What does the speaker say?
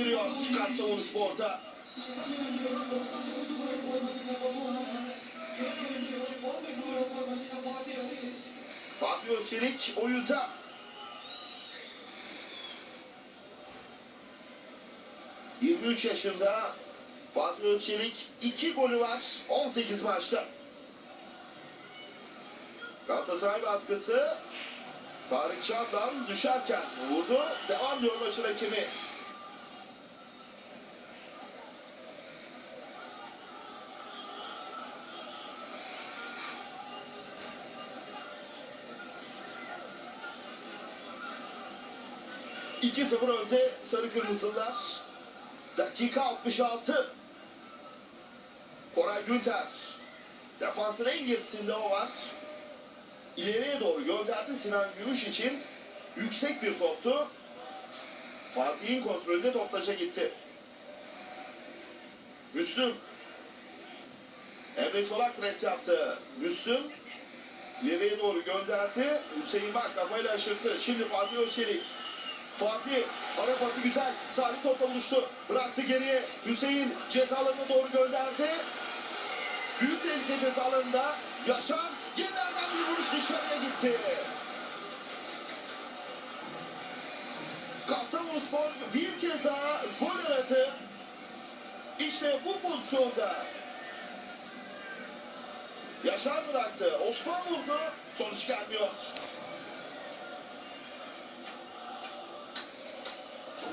giriyor Kastamonu Spor'da. Çetin oyuncu 99 numara formasıyla Batuhan Kök oyuncu 11 numara formasıyla Fatih Özçelik. Fatih Özçelik oyunda. ...23 yaşında Fatih Özçelik 2 golü var 18 maçta. Galatasaray baskısı Tarık Çağ'dan düşerken vurdu. Devam diyor maçın hakemi. İki 0 önde Sarı Kırmızılar. Dakika 66. Koray Günter. Defansın en gerisinde o var. İleriye doğru gönderdi Sinan Gümüş için. Yüksek bir toptu. Fatih'in kontrolünde top taça gitti. Müslüm. Emre Çolak pres yaptı. Müslüm. İleriye doğru gönderdi. Hüseyin Bak kafayla aşırttı. Şimdi Fatih Özçelik. Fatih ara pası güzel. Salih topla buluştu. Bıraktı geriye. Hüseyin cezalarına doğru gönderdi. Büyük tehlike cezalarında. Yaşar yeniden bir vuruş dışarıya gitti. Kastamonu Spor bir kez daha gol aradı. İşte bu pozisyonda. Yaşar bıraktı. Osman vurdu. Sonuç gelmiyor.